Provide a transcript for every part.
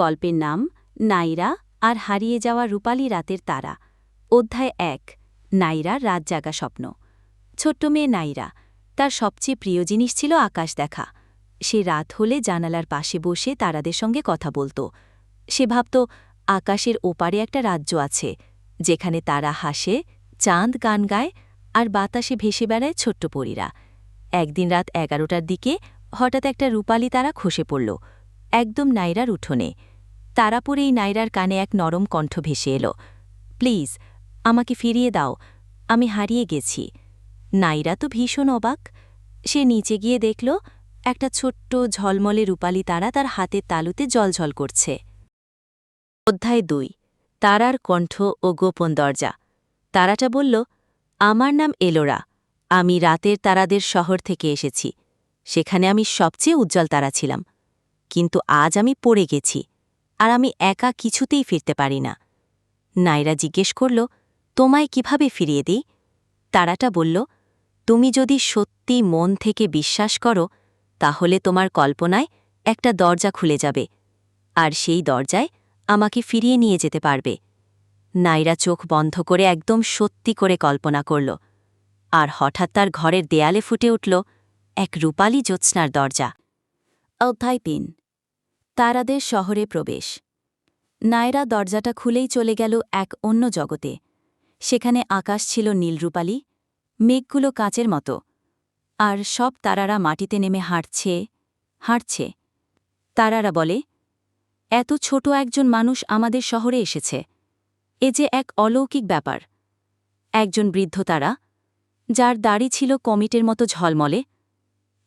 গল্পের নাম নাইরা আর হারিয়ে যাওয়া রূপালী রাতের তারা। অধ্যায় এক নাইরা রাত জাগা স্বপ্ন। ছোট্ট মেয়ে নাইরা, তার সবচেয়ে প্রিয় জিনিস ছিল আকাশ দেখা। সে রাত হলে জানালার পাশে বসে তারাদের সঙ্গে কথা বলত। সে ভাবত, আকাশের ওপারে একটা রাজ্য আছে, যেখানে তারা হাসে, চাঁদ গান গায় আর বাতাসে ভেসে বেড়ায় ছোট্ট পরীরা। একদিন রাত এগারোটার দিকে হঠাৎ একটা রূপালী তারা খসে পড়ল। একদম নাইরার উঠোনে। তারা পরেই নাইরার কানে এক নরম কণ্ঠ ভেসে এলো। প্লিজ, আমাকে ফিরিয়ে দাও, আমি হারিয়ে গেছি। নাইরা তো ভীষণ অবাক। সে নিচে গিয়ে দেখল, একটা ছোট্ট ঝলমলে রূপালী তারা তার হাতের তালুতে জলঝল করছে। অধ্যায় দুই, তারার কণ্ঠ ও গোপন দরজা। তারাটা বলল, আমার নাম এলোরা, আমি রাতের তারাদের শহর থেকে এসেছি। সেখানে আমি সবচেয়ে উজ্জ্বল তারা ছিলাম। কিন্তু আজ আমি পড়ে গেছি। আর আমি একা কিছুতেই ফিরতে পারি না। নাইরা জিজ্ঞেস করল, তোমায় কীভাবে ফিরিয়ে দিই? তারাটা বলল, তুমি যদি সত্যি মন থেকে বিশ্বাস করো, তাহলে তোমার কল্পনায় একটা দরজা খুলে যাবে, আর সেই দরজায় আমাকে ফিরিয়ে নিয়ে যেতে পারবে। নাইরা চোখ বন্ধ করে একদম সত্যি করে কল্পনা করল, আর হঠাৎ তার ঘরের দেয়ালে ফুটে উঠল এক রূপালী জ্যোৎস্নার দরজা। অধ্যায় তিন। তারাদের শহরে প্রবেশ। নায়রা দরজাটা খুলেই চলে গেল এক অন্য জগতে। সেখানে আকাশ ছিল নীলরূপালী, মেঘগুলো কাঁচের মতো, আর সব তারারা মাটিতে নেমে হাঁটছে হাঁটছে। তারারা বলে, এত ছোট একজন মানুষ আমাদের শহরে এসেছে। এ যে এক অলৌকিক ব্যাপার। একজন বৃদ্ধ তারা, যার দাড়ি ছিল কমিটের মতো ঝলমলে,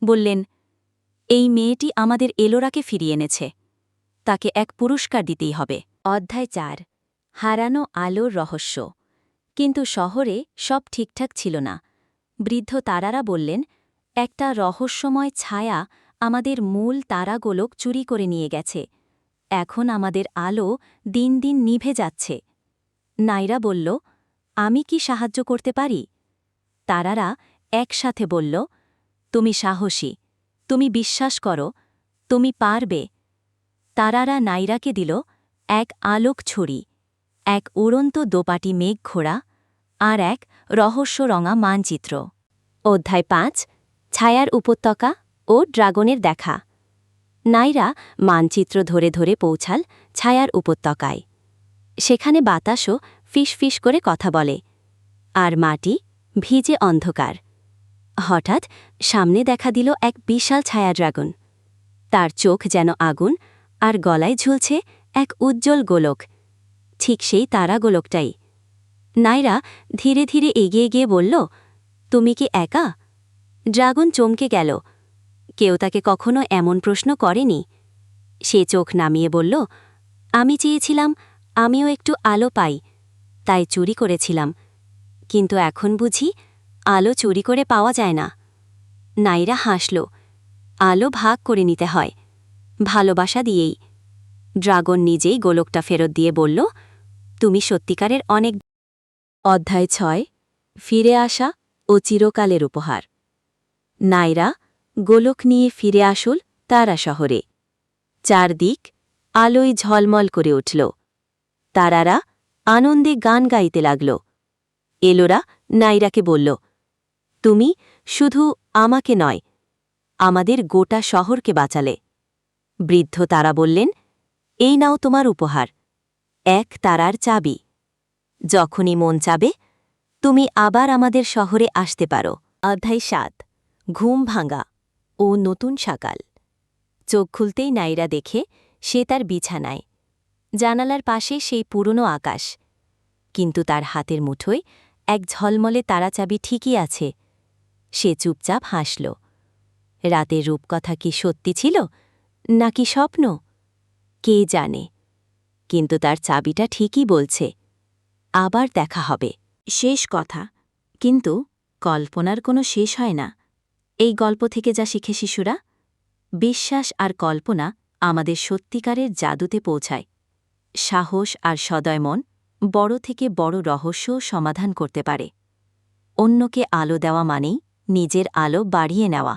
বললেন, এই মেয়েটি আমাদের এলোরাকে ফিরিয়ে এনেছে। তাকে এক পুরস্কার দিতেই হবে। অধ্যায় চার। হারানো আলোর রহস্য। কিন্তু শহরে সব ঠিকঠাক ছিল না। বৃদ্ধ তারারা বললেন, একটা রহস্যময় ছায়া আমাদের মূল তারাগোলক চুরি করে নিয়ে গেছে। এখন আমাদের আলো দিন দিন নিভে যাচ্ছে। নাইরা বলল, আমি কি সাহায্য করতে পারি? তারারা একসাথে বলল, তুমি সাহসী। তুমি বিশ্বাস করো। তুমি পারবে। তারারা নাইরাকে দিল এক আলোক ছড়ি এক উড়ন্ত দোপাটি মেঘ ঘোড়া আর এক রহস্যরঙা মানচিত্র। অধ্যায় পাঁচ, ছায়ার উপত্যকা ও ড্রাগনের দেখা। নাইরা মানচিত্র ধরে ধরে পৌঁছাল ছায়ার উপত্যকায়। সেখানে বাতাসও ফিস করে কথা বলে আর মাটি ভিজে অন্ধকার। হঠাৎ সামনে দেখা দিল এক বিশাল ছায়া ড্রাগন তার চোখ যেন আগুন আর গলায় ঝুলছে এক উজ্জ্বল গোলক। ঠিক সেই তারা গোলকটাই। নাইরা ধীরে ধীরে এগিয়ে গিয়ে বলল, তুমি কি একা? ড্রাগন চমকে গেল। কেউ তাকে কখনো এমন প্রশ্ন করেনি। সে চোখ নামিয়ে বলল, আমি চেয়েছিলাম আমিও একটু আলো পাই, তাই চুরি করেছিলাম। কিন্তু এখন বুঝি আলো চুরি করে পাওয়া যায় না। নাইরা হাসল, আলো ভাগ করে নিতে হয়। ভালোবাসা দিয়েই। ড্রাগন নিজেই গোলকটা ফেরত দিয়ে বলল, তুমি সত্যিকারের অনেক অধ্যায় ছয়, ফিরে আসা ও চিরকালের উপহার। নাইরা, গোলক নিয়ে ফিরে আসল তারা শহরে। চারদিক আলোয় ঝলমল করে উঠল। তারারা আনন্দে গান গাইতে লাগল। এলোরা নাইরাকে বলল, তুমি শুধু আমাকে নয়, আমাদের গোটা শহরকে বাঁচালে। বৃদ্ধ তারা বললেন, এই নাও তোমার উপহার, এক তারার চাবি। যখনই মন চাবে, তুমি আবার আমাদের শহরে আসতে পারো। অধ্যায় সাত, ঘুম ভাঙা ও নতুন সকাল। চোখ খুলতেই নাইরা দেখে সে তার বিছানায়, জানালার পাশে সেই পুরনো আকাশ। কিন্তু তার হাতের মুঠোয় এক ঝলমলে তারা চাবি ঠিকই আছে। সে চুপচাপ হাসল। রাতের রূপকথা কি সত্যি ছিল? নাকি স্বপ্ন? কে জানে। কিন্তু তার চাবিটা ঠিকই বলছে, আবার দেখা হবে। শেষ কথা। কিন্তু কল্পনার কোনো শেষ হয় না। এই গল্প থেকে যা শিখে শিশুরা, বিশ্বাস আর কল্পনা আমাদের সত্যিকারের জাদুতে পৌঁছায়। সাহস আর সদয় মন বড় থেকে বড় রহস্য সমাধান করতে পারে। অন্যকে আলো দেওয়া মানেই নিজের আলো বাড়িয়ে নেওয়া।